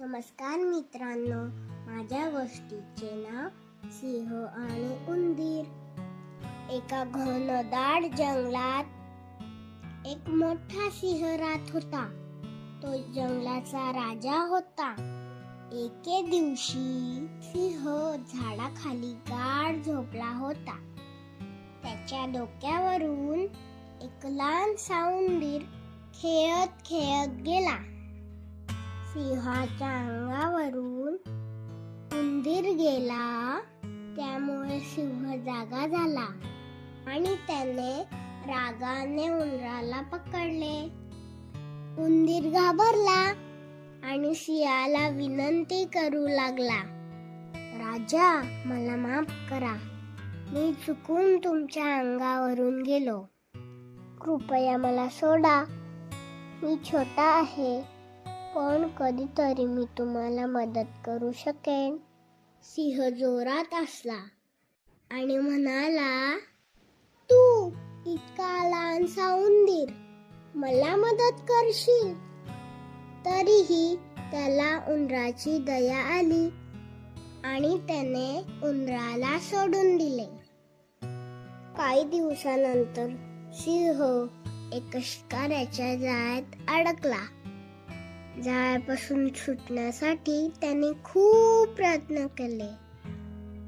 नमस्कार मित्रांनो माझ्या गोष्टीचे नाव सिंह आणि उंदीर. एका घनदाट जंगलात एक मोठा सिंह राहत होता. तो जंगलाचा राजा होता. एके दिवशी सिंह झाडाखाली गाढ झोपला होता. त्याच्या डोक्यावरून एक लहानसा उंदीर खेळत खेळत गेला. सिंहाच्या अंगावरून उंदीर गेला. त्यामुळे सिंह जागा झाला आणि त्याने रागाने उंदराला पकडले. उंदीर घाबरला आणि सिंहाला विनंती करू लागला राजा मला माफ करा. मी चुकून तुमच्या अंगावरून गेलो. कृपया मला सोडा. मी छोटा आहे. पण कधीतरी मी तुम्हाला मदत करू शकेन. सिंह जोरात असला आणि म्हणाला तू इतका लहानसा उंदीर मला मदत करशील? तरीही त्याला उंदराची दया आली आणि त्याने उंदराला सोडून दिले. काही दिवसानंतर सिंह एका शिकाऱ्याच्या जाळ्यात अडकला. जाळ्यापासून सुटण्यासाठी त्याने खूप प्रयत्न केले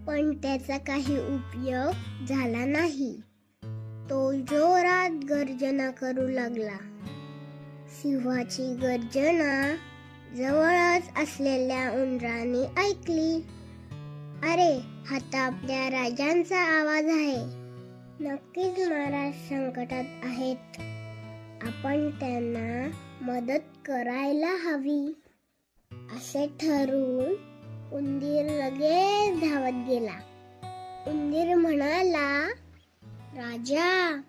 पण त्याचा काही उपयोग झाला नाही. तो जोरात गर्जना करू लागला. सिंहाची गर्जना जवळच असलेल्या उंदराने ऐकली. अरे हा तर आपल्या राजांचा आवाज आहे. नक्कीच महाराज संकटात आहेत. आपण त्यांना मदत करायला हवी. असे ठरवून उंदीर लगेच धावत गेला. उंदीर म्हणाला राजा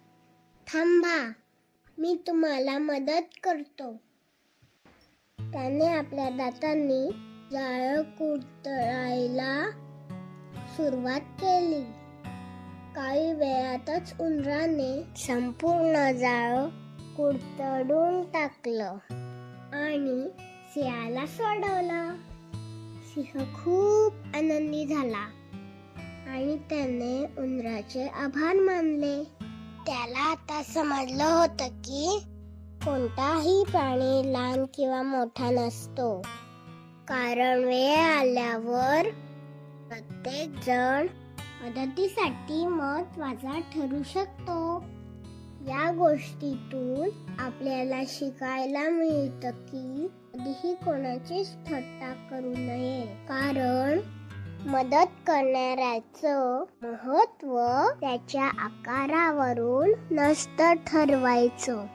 थांबा मी तुम्हाला मदत करतो. त्याने आपल्या दातांनी जाळ कुरतळायला सुरुवात केली. काही वेळातच उंदराने संपूर्ण जाळ कुडतडून टाकलं आणि सिंहाला सोडवलं. सिंह खूप आनंदी झाला आणि त्याने उंदराचे आभार मानले. त्याला आता समजलं होतं की कोणताही प्राणी लहान किंवा मोठा नसतो. कारण वेळ आल्यावर प्रत्येक जण मदतीसाठी महत्त्वाचा ठरू शकतो. गोष्टीतून आपल्याला शिकायला मिळतं की कधीही कोणाचीच थट्टा करू नये. कारण मदत करणाऱ्याचं महत्त्व त्याच्या आकारावरून नसतं ठरवायचं.